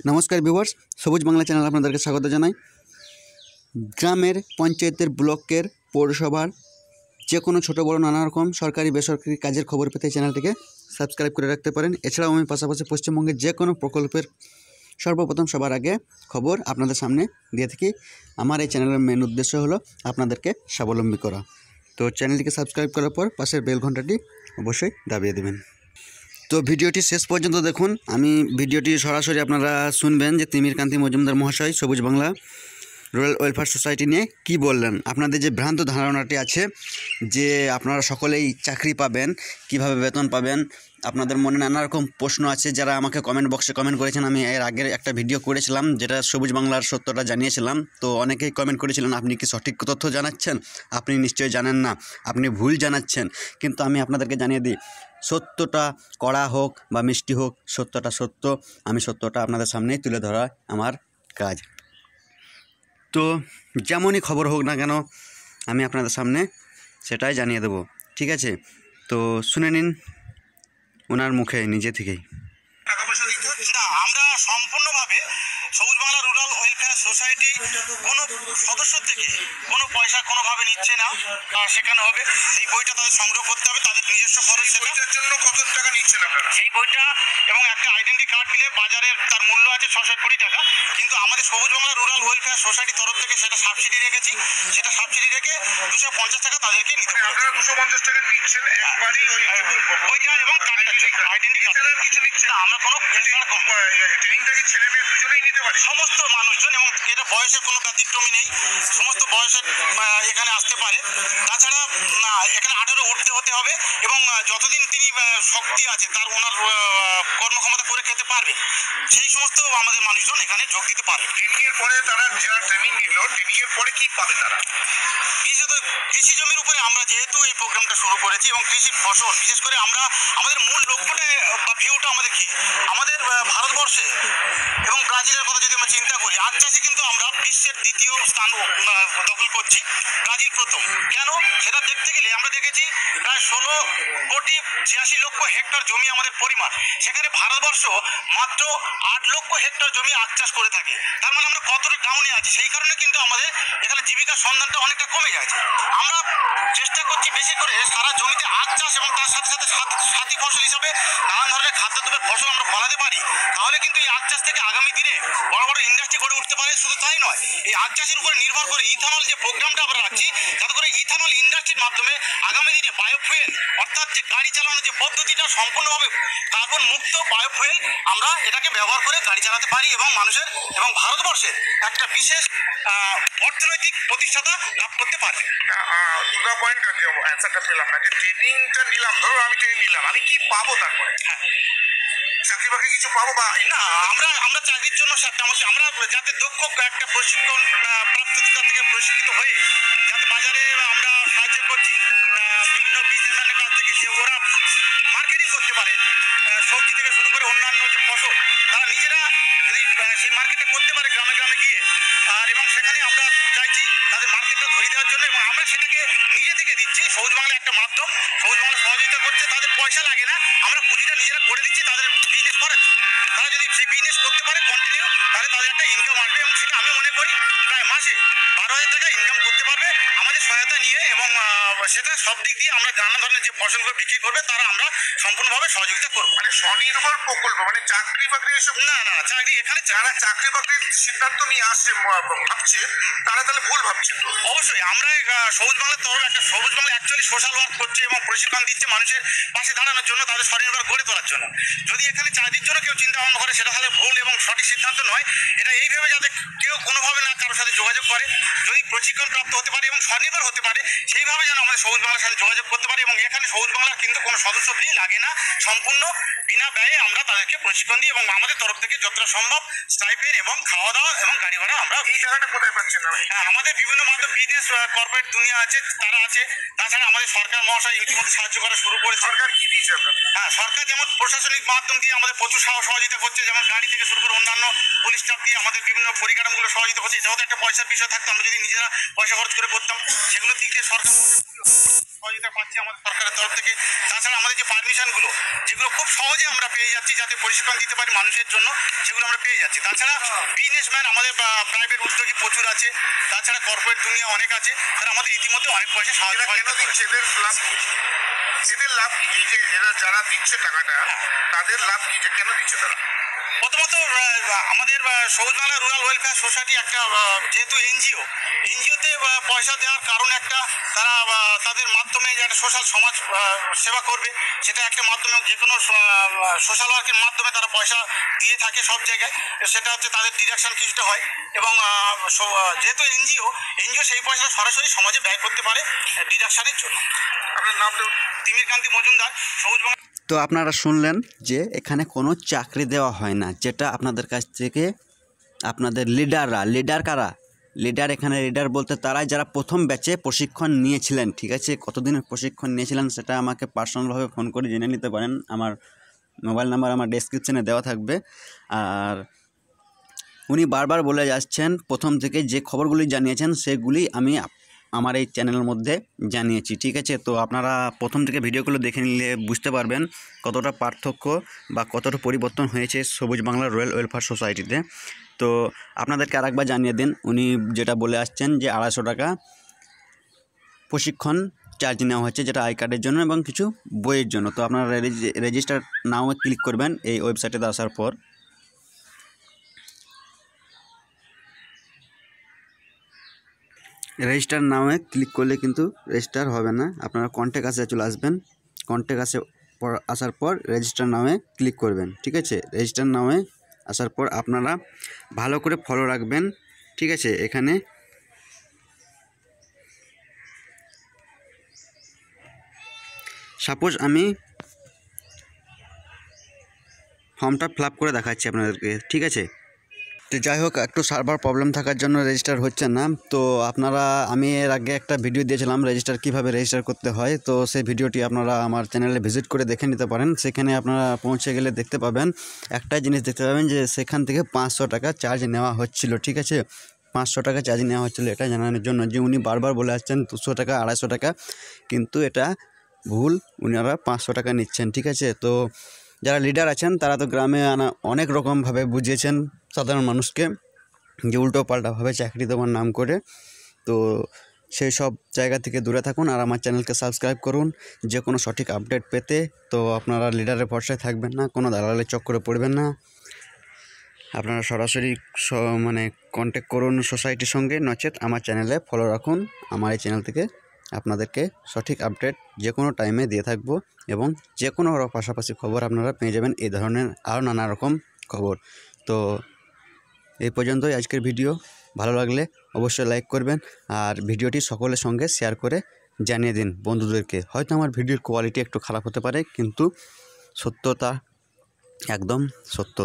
নমস্কার ভিউয়ার্স সবুজ বাংলা চ্যানেল আপনাদেরকে স্বাগত জানাই। গ্রামের পঞ্চায়েতের ব্লকের পৌরসভার যে কোনো ছোটো বড় নানা রকম সরকারি বেসরকারি কাজের খবর পেতে চ্যানেলটিকে সাবস্ক্রাইব করে রাখতে পারেন। এছাড়াও আমি পাশাপাশি পশ্চিমবঙ্গের যে কোনো প্রকল্পের সর্বপ্রথম সবার আগে খবর আপনাদের সামনে দিয়ে থাকি। আমার এই চ্যানেলের মেন উদ্দেশ্য হলো আপনাদেরকে স্বাবলম্বী করা। তো চ্যানেলটিকে সাবস্ক্রাইব করার পর পাশের বেল ঘন্টাটি অবশ্যই দাবিয়ে দেবেন। তো ভিডিওটি শেষ পর্যন্ত দেখুন। আমি ভিডিওটি সরাসরি আপনারা শুনবেন যে তিমির কান্তি মজুমদার মহাশয়, সবুজ বাংলা। রয়্যাল ওয়েলফেয়ার সোসাইটি নিয়ে কি বললেন? আপনাদের যে ভ্রান্ত ধারণাটি আছে যে আপনারা সকলেই চাকরি পাবেন, কীভাবে বেতন পাবেন, আপনাদের মনে নানা রকম প্রশ্ন আছে, যারা আমাকে কমেন্ট বক্সে কমেন্ট করেছেন, আমি এর আগের একটা ভিডিও করেছিলাম, যেটা সবুজ বাংলার সত্যটা জানিয়েছিলাম। তো অনেকেই কমেন্ট করেছিলেন, আপনি কি সঠিক তথ্য জানাচ্ছেন? আপনি নিশ্চয়ই জানেন না, আপনি ভুল জানাচ্ছেন। কিন্তু আমি আপনাদেরকে জানিয়ে দিই, সত্যটা কড়া হোক বা মিষ্টি হোক, সত্যটা সত্য, আমি সত্যটা আপনাদের সামনেই তুলে ধরা আমার কাজ। তো যেমনই খবর হোক না কেন, আমি আপনাদের সামনে সেটাই জানিয়ে দেব। ঠিক আছে? তো শুনে নিন, ওনার মুখে নিজে থেকেই টাকা পয়সা দিতে হচ্ছে না আমরা সম্পূর্ণভাবে সবুজ বাংলা রুরাল ওয়েলফেয়ার সোসাইটি কোনো সদস্য থেকে কোনো পয়সা কোনোভাবে নিচ্ছে না। শেখানো হবে এই বইটা তাদের সংগ্রহ করতে হবে তাদের নিজস্ব খরচ সেটা। বইটার জন্য কত টাকা নিচ্ছেন আপনারা? সেই বইটা এবং একটা আইডেন্টি কার্ড দিলে বাজারে তার মূল্য আছে ছশো কুড়ি টাকা। কিন্তু আমাদের সবুজ বাংলা রুরাল ওয়েলফেয়ার সোসাইটির তরফ থেকে সেটা সাবসিডি রেখেছি। সেটা সাবসিডি রেখে দুশো পঞ্চাশ টাকা তাদেরকে নিতে হবে। আপনারা দুশো পঞ্চাশ টাকা নিচ্ছেন একবারই ওই বইটা এবং আইডেন্টি কার্ড কিছু নিচ্ছেন? না আমরা কোনো- ট্রেনিংটাকে ছেলে মেয়ে দুজনেই নিতে পারি? সমস্ত মানুষজন এবং এটা বয়সের কোনো ব্যতিক্রমী নেই। সমস্ত বয়সের এখানে আসতে পারে। তাছাড়া এখানে আঠারো উঠতে হবে এবং যতদিন তিনি শক্তি আছে তার ওনার কর্মক্ষমতা করে খেতে পারবে সেই সমস্ত আমাদের মানুষজন এখানে যোগ দিতে পারবে। ট্রেনিং এর পরে তারা যারা ট্রেনিং নিল ট্রেনিং এর পরে কি পাবে তারা? বিশেষত কৃষি জমির উপরে আমরা যেহেতু এই প্রোগ্রামটা শুরু করেছি এবং কৃষির ফসল বিশেষ করে আমরা আমাদের মূল লক্ষ্যটা বা ভিউটা আমাদের কি? আমাদের ভারতবর্ষে এবং ব্রাজিলের কথা যদি আমরা চিন্তা করি আখ চাষে কিন্তু আমরা বিশ্বের দ্বিতীয় স্থান দখল করছি ব্রাজিল প্রথম। কেন? সেটা দেখতে গেলে আমরা দেখেছি প্রায় ষোলো কোটি ছিয়াশি লক্ষ হেক্টর জমি আমাদের পরিমাণ। সেখানে ভারতবর্ষ মাত্র আট লক্ষ হেক্টর জমি আখ চাষ করে থাকে। তার মানে আমরা কতটা ডাউনে আছি? সেই কারণে কিন্তু আমাদের এখানে জীবিকার সন্ধানটা অনেকটা কমে গেছে আমরা চেষ্টা করছি বেশি করে সারা জমিতে আখ চাষ এবং তার সাথে সাথে সাথ- ফসল হিসাবে নানান ধরনের খাদ্যদ্রব্যের ফসল আমরা ফলাতে পারি। তাহলে কিন্তু এই আখ চাষ থেকে আগামী দিনে বড় বড় ইন্ডাস্ট্রি গড়ে উঠতে পারে। শুধু তাই নয়, এই আখ চাষের উপরে নির্ভর করে ইথানল যে প্রোগ্রামটা আমরা রাখছি, যাতে করে ইথানল ইন্ডাস্ট্রির মাধ্যমে আগামী যে গাড়ি চালানোর যে পদ্ধতিটা সম্পূর্ণভাবে কার্বন মুক্ত বায়োফুয়েল আমরা এটাকে ব্যবহার করে গাড়ি চালাতে পারি এবং মানুষের এবং ভারতবর্ষের একটা বিশেষ অর্থনৈতিক প্রতিষ্ঠাতা লাভ করতে দা পয়েন্ট অ্যান্সারটা পেলাম না যে ট্রেনিংটা নিলাম ধরো আমি ট্রেনিং নিলাম আমি কি পাবো তারপরে? হ্যাঁ। চাকরি বাকরি কিছু পাবো বা না আমরা আমরা চাকরির জন্য সাথে আমাদের আমরা যাতে দক্ষ একটা প্রশিক্ষণ প্রাপ্ত থেকে প্রশিক্ষিত হয়ে যাতে বাজারে আমরা সাহায্য সবজি থেকে শুরু করে অন্যান্য যে ফসল, তারা নিজেরা যদি সেই মার্কেটটা করতে পারে গ্রামে গ্রামে গিয়ে। আর এবং সেখানে আমরা চাইছি তাদের মার্কেটটা ধরে দেওয়ার জন্য এবং আমরা সেটাকে নিজে থেকে দিচ্ছি। সবুজ বাংলা একটা মাধ্যম। সবুজ বাংলা সহযোগিতা করছে, তাদের পয়সা লাগে না। আমরা পুঁজিটা নিজেরা করে দিচ্ছি, তাদের বিজনেস করার জন্য। তারা যদি সেই বিজনেস করতে পারে কন্টিনিউ তাহলে তাদের একটা ইনকাম আসবে এবং সেটা আমি মনে করি, প্রায় মাসে বারো হাজার টাকা ইনকাম করতে পারবে। আমাদের সহায়তা নিয়ে এবং সেটা সব দিক দিয়ে আমরা নানা ধরনের যে ফসলগুলো বিক্রি করবে তারা আমরা সম্পূর্ণভাবে সহযোগিতা করব। মানে স্বনির্ভর প্রকল্প মানে চাকরি বাকরি এসব না না চাকরি এখানে যারা চাকরি বাকরির সিদ্ধান্ত নিয়ে আসছে ভাবছে তারা তাহলে ভুল ভাবছে তো? অবশ্যই আমরা সবুজ বাংলার তরফ একটা সবুজ বাংলা অ্যাকচুয়ালি সোশ্যাল ওয়ার্ক করছে এবং প্রশিক্ষণ দিচ্ছে মানুষের পাশে দাঁড়ানোর জন্য তাদের স্বনির্ভর গড়ে তোলার জন্য। যদি এখানে চাকরির জন্য কেউ চিন্তা ভাবনা করে সেটা তাহলে ভুল এবং সঠিক সিদ্ধান্ত নয়। এটা এইভাবে যাতে কেউ কোনোভাবে না কারোর সাথে যোগাযোগ করে। যদি প্রশিক্ষণ প্রাপ্ত হতে পারে এবং স্বনির্ভর হতে পারে সেইভাবে যেন আমাদের সবুজ বাংলার সাথে যোগাযোগ করতে পারে এবং এখানে সবুজ বাংলার কিন্তু কোনো সদস্য ফি লাগে না। সম্পূর্ণ বিনা ব্যয়ে আমরা তাদেরকে প্রশিক্ষণ দিই এবং আমাদের তরফ থেকে যতটা সম্ভব স্টাইপেন এবং খাওয়া দাওয়া এবং গাড়ি ভাড়া আমরা এই জায়গাটা কোথায় পাচ্ছেন না হ্যাঁ, আমাদের বিভিন্ন মাধ্যম বিজনেস কর্পোরেট দুনিয়া আছে তারা আছে। তাছাড়া আমাদের সরকার মহাশয় ইতিমধ্যে সাহায্য করা শুরু করে সরকার কি দিয়েছে হ্যাঁ সরকার যেমন প্রশাসনিক মাধ্যম দিয়ে আমাদের প্রচুর সহযোগিতা করছে যেমন গাড়ি থেকে শুরু করে অন্যান্য পুলিশ স্টাফ দিয়ে আমাদের বিভিন্ন পরিকাঠামোগুলো সহযোগিতা করছে। এটাও তো একটা পয়সার বিষয় থাকতো আমরা যদি নিজেরা পয়সা খরচ করে করতাম সেগুলোর দিক দিয়ে সরকার সহযোগিতা পাচ্ছি আমাদের সরকারের তরফ থেকে। তাছাড়া আমাদের যে পারমিশনগুলো যেগুলো খুব সহজে আমরা পেয়ে যাচ্ছি যাতে প্রশিক্ষণ দিতে পারি মানুষের জন্য সেগুলো আমরা পেয়ে যাচ্ছি। তাছাড়া বিজনেসম্যান আমাদের প্রাইভেট উদ্যোগী প্রচুর আছে। তাছাড়া কর্পোরেট দুনিয়া অনেক আছে। তারা আমাদের ইতিমধ্যে অনেক পয়সা সাহায্য। এদের লাভ কি? এদের লাভ এই যে এরা যারা দিচ্ছে টাকাটা তাদের লাভ কি? যে কেন দিচ্ছে তারা? প্রথমত আমাদের সবুজ বাংলা রুরাল ওয়েলফেয়ার সোসাইটি একটা যেহেতু এনজিও, এনজিওতে পয়সা দেওয়ার কারণ একটা তারা তাদের মাধ্যমে যে একটা সোশ্যাল সমাজ সেবা করবে, সেটা একটা মাধ্যমে যে কোনো সোশ্যাল ওয়ার্কের মাধ্যমে তারা পয়সা দিয়ে থাকে সব জায়গায়, সেটা হচ্ছে তাদের ডিডাকশন কিছুটা হয় এবং যেহেতু এনজিও এনজিও সেই পয়সা সরাসরি সমাজে ব্যয় করতে পারে ডিডাকশনের জন্য। আপনার নাম তিমির কান্তি মজুমদার, সবুজ বাংলা তো আপনারা শুনলেন যে এখানে কোনো চাকরি দেওয়া হয় না, যেটা আপনাদের কাছ থেকে আপনাদের লিডাররা, লিডার কারা? লিডার এখানে, লিডার বলতে তারাই যারা প্রথম ব্যাচে প্রশিক্ষণ নিয়েছিলেন, ঠিক আছে? কতদিনের প্রশিক্ষণ নিয়েছিলেন সেটা আমাকে পার্সোনালভাবে ফোন করে জেনে নিতে পারেন। আমার মোবাইল নাম্বার আমার ডেসক্রিপশনে দেওয়া থাকবে। আর উনি বারবার বলে যাচ্ছেন, প্রথম থেকে যে খবরগুলি জানিয়েছেন সেগুলি আমি আমার এই চ্যানেলের মধ্যে জানিয়েছি, ঠিক আছে? তো আপনারা প্রথম থেকে ভিডিওগুলো দেখে নিলে বুঝতে পারবেন কতটা পার্থক্য বা কতটা পরিবর্তন হয়েছে সবুজ বাংলা রয়্যাল ওয়েলফেয়ার সোসাইটিতে। তো আপনাদেরকে আরেকবার জানিয়ে দিন, উনি যেটা বলে আসছেন যে আড়াইশো টাকা প্রশিক্ষণ চার্জ নেওয়া হচ্ছে যেটা আই কার্ডের জন্য এবং কিছু বইয়ের জন্য। তো আপনারা রেজিস্টার নাও ক্লিক করবেন এই ওয়েবসাইটে আসার পর। রেজিস্টার নামে ক্লিক করলে কিন্তু রেজিস্টার হবে না। আপনারা কন্ট্যাক্ট আসে চলে আসবেন। কন্ট্যাক্ট আসে পর, আসার পর রেজিস্টার নামে ক্লিক করবেন, ঠিক আছে? রেজিস্টার নামে আসার পর আপনারা ভালো করে ফলো রাখবেন, ঠিক আছে? এখানে সাপোজ আমি ফর্মটা ফিল করে দেখাচ্ছি আপনাদেরকে, ঠিক আছে? তো যাই হোক, একটু সার্ভার প্রবলেম থাকার জন্য রেজিস্টার হচ্ছে না। তো আপনারা, আমি এর আগে একটা ভিডিও দিয়েছিলাম রেজিস্টার কীভাবে রেজিস্টার করতে হয়। তো সেই ভিডিওটি আপনারা আমার চ্যানেলে ভিজিট করে দেখে নিতে পারেন। সেখানে আপনারা পৌঁছে গেলে দেখতে পাবেন, একটাই জিনিস দেখতে পাবেন যে সেখান থেকে পাঁচশো টাকা চার্জ নেওয়া হচ্ছিল, ঠিক আছে? পাঁচশো টাকা চার্জ নেওয়া হচ্ছিল এটা জানানোর জন্য যে উনি বারবার বলে আসছেন, দুশো টাকা, আড়াইশো টাকা। কিন্তু এটা ভুল, উনারা পাঁচশো টাকা নিচ্ছেন, ঠিক আছে? তো যারা লিডার আছেন, তারা তো গ্রামে আনা অনেক রকমভাবে বুঝিয়েছেন। সাধারণ মানুষকে যে উল্টো পাল্টাভাবে চাকরি দেওয়ার নাম করে। তো সেই সব জায়গা থেকে দূরে থাকুন আর আমার চ্যানেলকে সাবস্ক্রাইব করুন। যে কোনো সঠিক আপডেট পেতে তো আপনারা লিডারের ভরসায় থাকবেন না, কোনো দালালের চক্করে পড়বেন না। আপনারা সরাসরি মানে কন্ট্যাক্ট করুন সোসাইটির সঙ্গে নচেত আমার চ্যানেলে ফলো রাখুন। আমার এই চ্যানেল থেকে আপনাদেরকে সঠিক আপডেট যে কোনো টাইমে দিয়ে থাকব এবং যে কোনো পাশাপাশি খবর আপনারা পেয়ে যাবেন। এই ধরনের আরও নানা রকম খবর। তো এই পর্যন্তই আজকের ভিডিও। ভালো লাগলে অবশ্যই লাইক করবেন আর ভিডিওটি সকলের সঙ্গে শেয়ার করে জানিয়ে দিন বন্ধুদেরকে। হয়তো আমার ভিডিওর কোয়ালিটি একটু খারাপ হতে পারে, কিন্তু সত্যতা একদম সত্য।